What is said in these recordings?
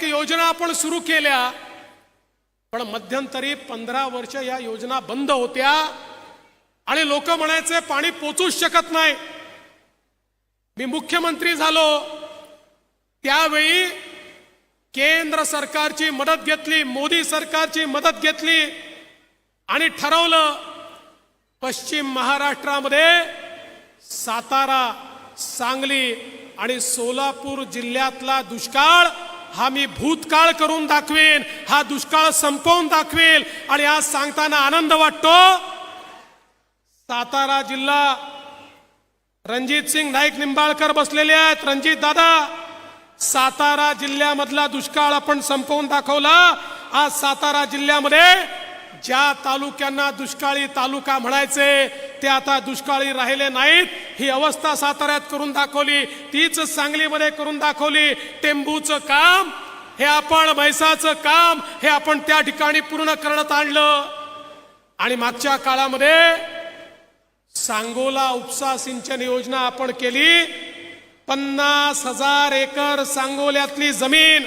अनेक योजना आपण सुरू केल्या पण मध्यंतरी पंधरा वर्ष या योजना बंद होत्या आणि लोक म्हणायचे पाणी पोचूच शकत नाही. मी मुख्यमंत्री झालो. त्यावेळी केंद्र सरकारची मदत घेतली मोदी सरकारची मदत घेतली आणि ठरवलं पश्चिम महाराष्ट्रामध्ये सातारा सांगली आणि सोलापूर जिल्ह्यातला दुष्काळ हा मी भूतकाळ करून दाखवेन हा दुष्काळ संपवून दाखवेल. आणि आज सांगताना आनंद वाटतो? सातारा जिल्हा रणजित सिंग नाईक निंबाळकर बसलेले आहेत. रणजित दादा सातारा जिल्ह्यामधला दुष्काळ आपण संपवून दाखवला. आज सातारा जिल्ह्यामध्ये ज्या तालुक्यांना दुष्काळी तालुका म्हणायचे ते आता दुष्काळी राहिले नाहीत. ही अवस्था साताऱ्यात करून दाखवली तीच सांगलीमध्ये करून दाखवली. टेंबूचं काम हे आपण म्हैसाचं काम हे आपण त्या ठिकाणी पूर्ण करण्यात आणलं. आणि मागच्या काळामध्ये सांगोला उपसा सिंचन योजना आपण केली. पन्नास हजार एकर सांगोल्यातली जमीन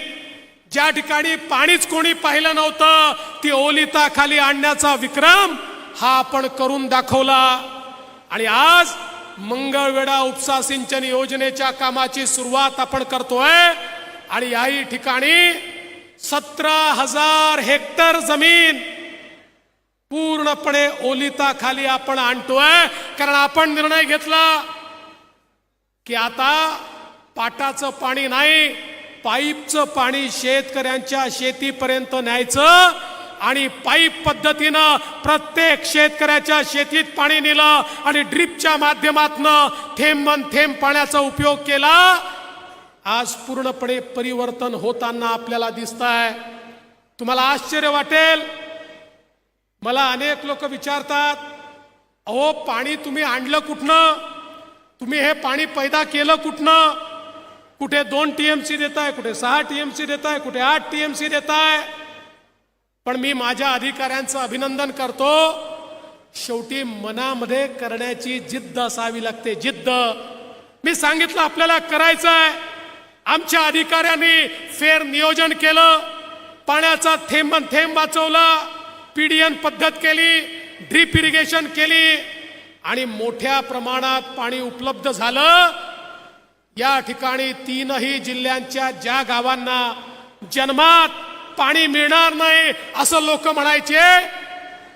ज्या ठिकाणी पाणीच कोणी पाहिलं नव्हतं ती ओलिता खाली आणण्याचा विक्रम हा आपण करून दाखवला. आणि आज मंगळवेढा उपसा सिंचन योजनेच्या कामाची सुरुवात आपण करतोय. आणि याही ठिकाणी सतरा हजार हेक्टर जमीन पूर्णपणे ओलिता खाली आपण आणतोय. कारण आपण निर्णय घेतला की आता पाटाचं पाणी नाही पाईपचं पाणी शेतकऱ्यांच्या शेतीपर्यंत न्यायचं आणि पाईप पद्धतीनं प्रत्येक शेतकऱ्याच्या शेतीत पाणी नेलं आणि ड्रीपच्या माध्यमातनं थेंब थेंब पाण्याचा उपयोग केला. आज पूर्णपणे परिवर्तन होताना आपल्याला दिसत आहे तुम्हाला आश्चर्य वाटेल. मला अनेक लोक विचारतात अहो पाणी तुम्ही आणलं कुठनं? तुम्ही हे पाणी पैदा केलं कुठनं? कुठे दोन टीएमसी आहे कुठे सहा टीएमसी आहे कुठे आठ टीएमसी आहे पण मी माझ्या अधिकाऱ्यांचं अभिनंदन करतो. शेवटी मनामध्ये करण्याची जिद्द असावी लागते जिद्द. मी सांगितलं आपल्याला करायचं आहे आमच्या अधिकाऱ्यांनी फेर नियोजन केलं. पाण्याचा थेंब थेंब वाचवला. पीडीएन पद्धत केली ड्रीप इरिगेशन केली. आणि मोठ्या प्रमाणात पाणी उपलब्ध झालं. या ठिकाणी तीनही जिल्ह्यांच्या ज्या गावांना जन्मात पाणी मिळणार नाही असं लोक म्हणायचे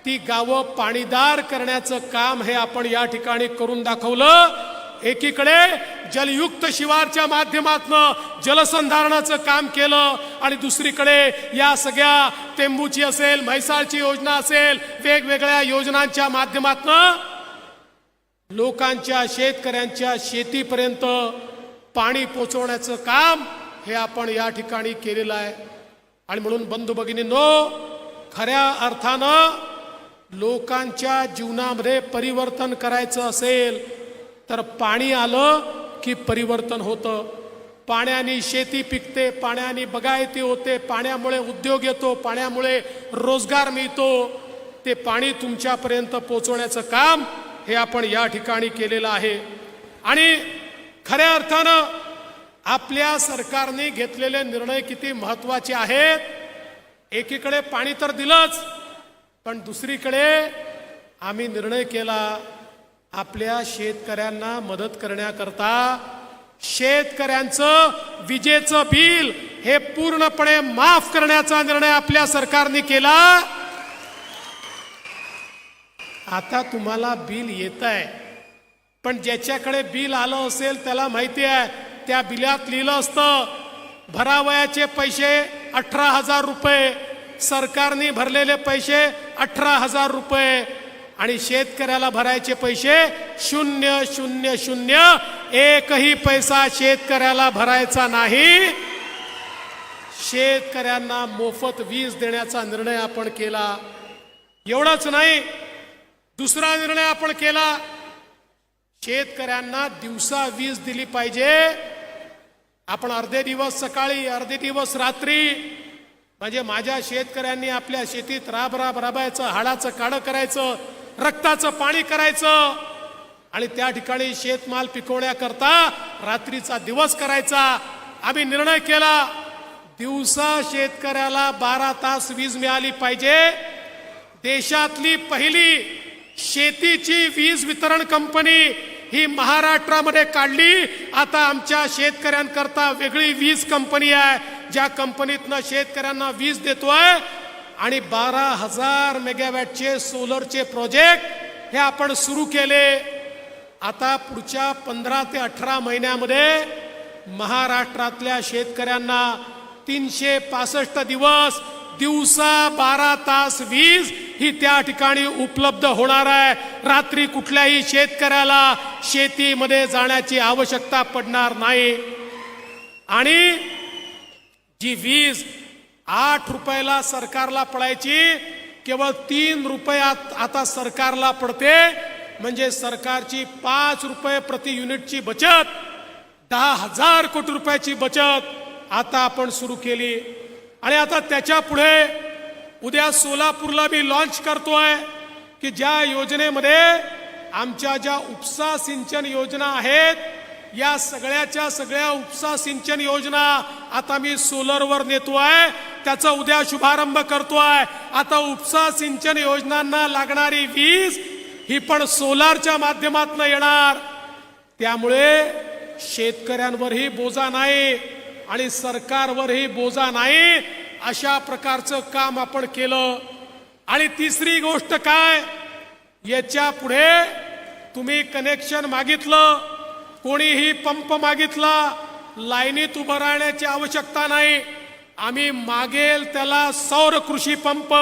ती गावं पाणीदार करण्याचं काम हे आपण या ठिकाणी करून दाखवलं. एकीकडे जलयुक्त शिवारच्या माध्यमातनं जलसंधारणाचं काम केलं आणि दुसरीकडे या सगळ्या तेंबूची असेल म्हैसाळची योजना असेल वेगवेगळ्या योजनांच्या माध्यमातनं लोकांच्या शेतकऱ्यांच्या शेतीपर्यंत पाणी पोचवण्याचं काम हे आपण या ठिकाणी केलेलं आहे. आणि म्हणून बंधू भगिनींनो खऱ्या अर्थानं लोकांच्या जीवनामध्ये परिवर्तन करायचं असेल तर पाणी आलं की परिवर्तन होतं. पाण्याने शेती पिकते पाण्याने बगायती होते पाण्यामुळे उद्योग येतो पाण्यामुळे रोजगार मिळतो. ते पाणी तुमच्यापर्यंत पोचवण्याचं काम हे आपण या ठिकाणी केलेलं आहे. आणि खऱ्या अर्थानं आपल्या सरकारने घेतलेले निर्णय किती महत्त्वाचे आहेत? एकीकडे पाणी तर दिलंच पण दुसरीकडे आम्ही निर्णय केला आपल्या शेतकऱ्यांना मदत करण्याकरता शेतकऱ्यांचं विजेचं बिल हे पूर्णपणे माफ करण्याचा निर्णय आपल्या सरकारने केला. आता तुम्हाला बिल येत आहे पण ज्याच्याकडे बिल आलं असेल त्याला माहिती आहे त्या बिलात लिहिलं असतं भरावयाचे पैसे अठरा हजार रुपये सरकारने भरलेले पैसे अठरा हजार रुपये आणि शेतकऱ्याला भरायचे पैसे शून्य शून्य शून्य एकही पैसा शेतकऱ्याला भरायचा नाही. शेतकऱ्यांना मोफत वीज देण्याचा निर्णय आपण केला. एवढंच नाही दुसरा निर्णय आपण केला शेतकऱ्यांना दिवसा वीज दिली पाहिजे. आपण अर्धे दिवस सकाळी अर्धे दिवस रात्री म्हणजे माझ्या शेतकऱ्यांनी आपल्या शेतीत राब राब राबायचं हाडाचं काढं करायचं रक्ताचं पाणी करायचं आणि त्या ठिकाणी शेतमाल पिकवण्याकरता रात्रीचा दिवस करायचा. आम्ही निर्णय केला दिवसा शेतकऱ्याला बारा तास वीज मिळाली पाहिजे. देशातली पहिली शेतीची वीज वितरण कंपनी ही महाराष्ट्रामध्ये काढली. आता आमच्या शेतकऱ्यांकरता वेगळी वीज कंपनी आहे. ज्या कंपनीतनं शेतकऱ्यांना वीज देतोय आणि बारा हजार मेगावॅटचे सोलरचे प्रोजेक्ट हे आपण सुरू केले. आता पुढच्या पंधरा ते अठरा महिन्यामध्ये महाराष्ट्रातल्या शेतकऱ्यांना तीनशे पासष्ट दिवस दिवसा बारा तास वीज ही त्या ठिकाणी उपलब्ध होणार आहे. रात्री कुठल्याही शेतकऱ्याला शेतीमध्ये जाण्याची आवश्यकता पडणार नाही. आणि जी वीज आठ रुपयाला सरकारला पडायची केवळ तीन रुपयात आता सरकारला पडते. म्हणजे सरकारची पाच रुपये प्रति युनिटची बचत दहा हजार कोटी रुपयाची बचत आता आपण सुरू केली. आणि आता त्याच्या पुढे उद्या सोलापूरला मी लॉन्च करतोय की ज्या योजनेमध्ये आमच्या ज्या उपसा सिंचन योजना आहेत या सगळ्याच्या सगळ्या उपसा सिंचन योजना आता मी सोलरवर नेतोय. त्याचा उद्या शुभारंभ करतोय. आता उपसा सिंचन योजनांना लागणारी वीज ही पण सोलारच्या माध्यमातून येणार. त्यामुळे शेतकऱ्यांवरही बोजा नाही आणि सरकारवरही बोजा नाही. अशा प्रकारचं काम आपण केलं. आणि तिसरी गोष्ट काय? याच्यापुढे तुम्ही कनेक्शन मागितलं. कोणीही पंप मागितला. लाईनीत उभं राहण्याची आवश्यकता नाही. आम्ही मागेल त्याला सौर कृषी पंप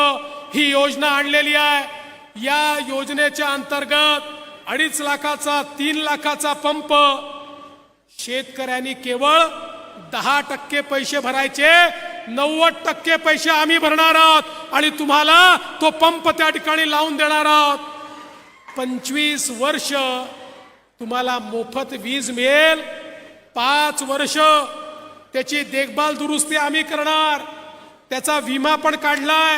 ही योजना आणलेली आहे. या योजनेच्या अंतर्गत अडीच लाखाचा तीन लाखाचा पंप शेतकऱ्यांनी केवळ दहा टक्के पैसे भरायचे. नव्वद टक्के पैसे आम्ही भरणार आहोत आणि तुम्हाला तो पंप त्या ठिकाणी लावून देणार आहोत. पंचवीस वर्ष तुम्हाला मोफत वीज मिळेल. पाच वर्ष त्याची देखभाल दुरुस्ती आम्ही करणार. त्याचा विमा पण काढलाय.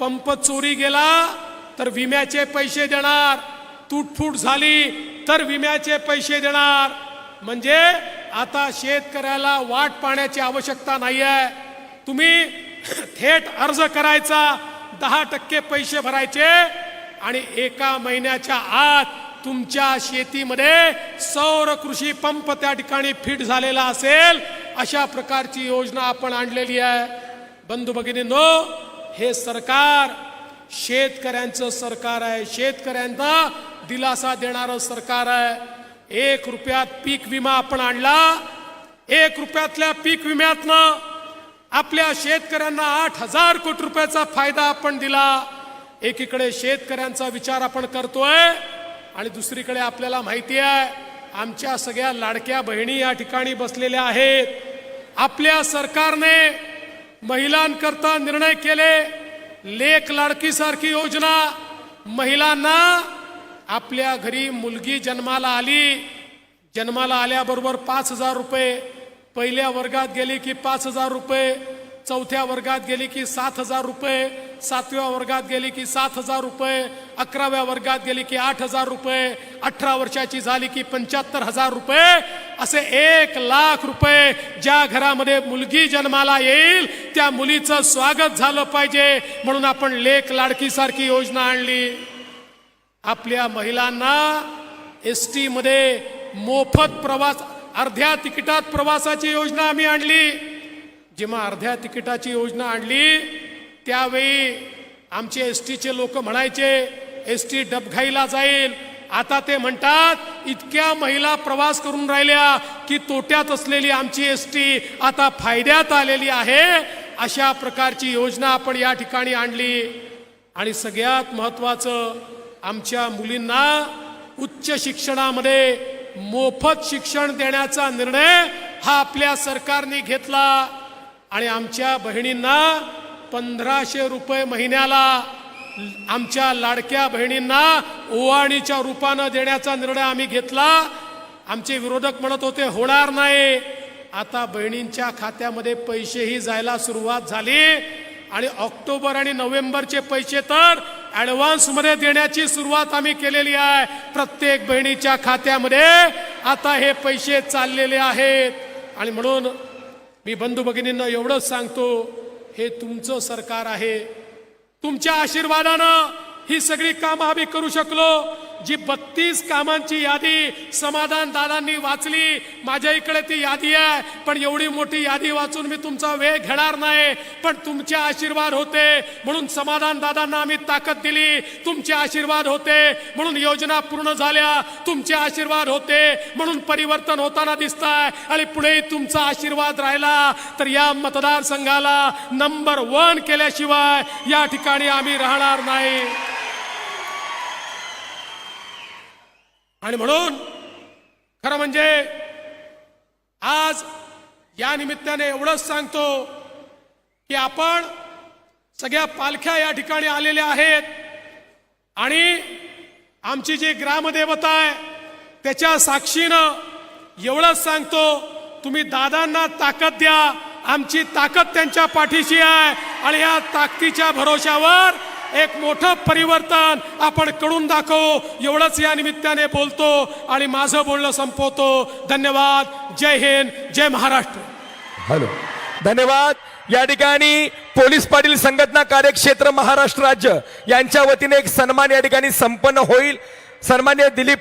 पंप चोरी गेला तर विम्याचे पैसे देणार. तुटफूट झाली तर विम्याचे पैसे देणार. म्हणजे आता शेतकऱ्याला वाट पाहण्याची आवश्यकता नाही आहे तुम्ही थेट अर्ज करायचा दहा टक्के पैसे भरायचे आणि एका महिन्याच्या आत तुमच्या शेतीमध्ये सौर कृषी पंप त्या ठिकाणी फिट झालेला असेल अशा प्रकारची योजना आपण आणलेली आहे. बंधू भगिनींनो हे सरकार शेतकऱ्यांचं सरकार आहे. शेतकऱ्यांना दिलासा देणारं सरकार आहे. एक रुपयात पीक विमा आपण आणला. एक रुपयातल्या पीक विम्यातनं आपल्या शेतकऱ्यांना आठ हजार कोटी रुपयाचा फायदा आपण दिला. एकीकडे शेतकऱ्यांचा विचार आपण करतोय आणि दुसरीकडे आपल्याला माहिती आहे आमच्या सगळ्या लाडक्या बहिणी या ठिकाणी बसलेल्या आहेत. आपल्या सरकारने महिलांकरता निर्णय केले. लेख लाडकीसारखी योजना. महिलांना आपल्या घरी मुलगी जन्माला आली. जन्माला आल्याबरोबर पाच हजार रुपये पहिल्या वर्गात गेली की पाच हजार रुपये चौथ्या वर्गात गेली की सात हजार रुपये सातव्या वर्गात गेली की सात हजार रुपये अकराव्या वर्गात गेली की आठ हजार रुपये अठरा वर्षाची झाली की पंच्याहत्तर हजार रुपये. असे एक लाख रुपये ज्या घरामध्ये मुलगी जन्माला येईल त्या मुलीचं स्वागत झालं पाहिजे. म्हणून आपण लेख लाडकीसारखी योजना आणली. आपल्या महिलांना एस टीमध्ये मोफत प्रवास अर्ध्या तिकिटात प्रवासाची योजना आम्ही आणली. जेव्हा अर्ध्या तिकिटाची योजना आणली त्यावेळी आमचे एस टीचे लोक म्हणायचे एस टी डबघाईला जाईल. आता ते म्हणतात इतक्या महिला प्रवास करून राहिल्या की तोट्यात असलेली आमची एस टी आता फायद्यात आलेली आहे. अशा प्रकारची योजना आपण या ठिकाणी आणली. आणि सगळ्यात महत्वाचं आमच्या मुलींना उच्च शिक्षणामध्ये मोफत शिक्षण देण्याचा निर्णय हा आपल्या सरकारने घेतला. आणि आमच्या बहिणींना पंधराशे रुपये महिन्याला आमच्या लाडक्या बहिणींना ओवाणीच्या रूपानं देण्याचा निर्णय आम्ही घेतला. आमचे विरोधक म्हणत होते होणार नाही. आता बहिणींच्या खात्यामध्ये पैसेही जायला सुरुवात झाली. आणि ऑक्टोबर आणि नोव्हेंबरचे पैसे तर ॲडव्हान्समध्ये देण्याची सुरुवात आम्ही केलेली आहे. प्रत्येक बहिणीच्या खात्यामध्ये आता हे पैसे चाललेले आहेत. आणि म्हणून मी बंधू भगिनींना एवढंच सांगतो हे तुमचं सरकार आहे. तुमच्या आशीर्वादानं ही सगळी कामं आम्ही करू शकलो. जी बत्तीस कामांची यादी समाधान दादांनी वाचली माझ्या इकडे ती यादी आहे पण एवढी मोठी यादी वाचून मी तुमचा वेळ घेणार नाही. पण तुमचे आशीर्वाद होते म्हणून समाधान दादांना आम्ही ताकद दिली. तुमचे आशीर्वाद होते म्हणून योजना पूर्ण झाल्या. तुमचे आशीर्वाद होते म्हणून परिवर्तन होताना दिसत आहे आणि पुढेही तुमचा आशीर्वाद राहिला तर या मतदारसंघाला नंबर वन केल्याशिवाय या ठिकाणी आम्ही राहणार नाही. आणि म्हणून खरं म्हणजे आज या निमित्ताने एवढंच सांगतो की आपण सगळ्या पालख्या या ठिकाणी आलेल्या आहेत आणि आमची जी ग्रामदेवता आहे त्याच्या साक्षीनं एवढंच सांगतो तुम्ही दादांना ताकद द्या आमची ताकद त्यांच्या पाठीशी आहे आणि या ताकदीच्या भरोशावर एक मोठं परिवर्तन आपण करून दाखवू. एवढंच या निमित्ताने बोलतो आणि माझं बोलणं संपवतो. धन्यवाद. जय हिंद. जय महाराष्ट्र. हॅलो. धन्यवाद. या ठिकाणी पोलीस पाटील संघटना कार्यक्षेत्र महाराष्ट्र राज्य यांच्या वतीने एक सन्मान या ठिकाणी संपन्न होईल. सन्मान्य दिलीप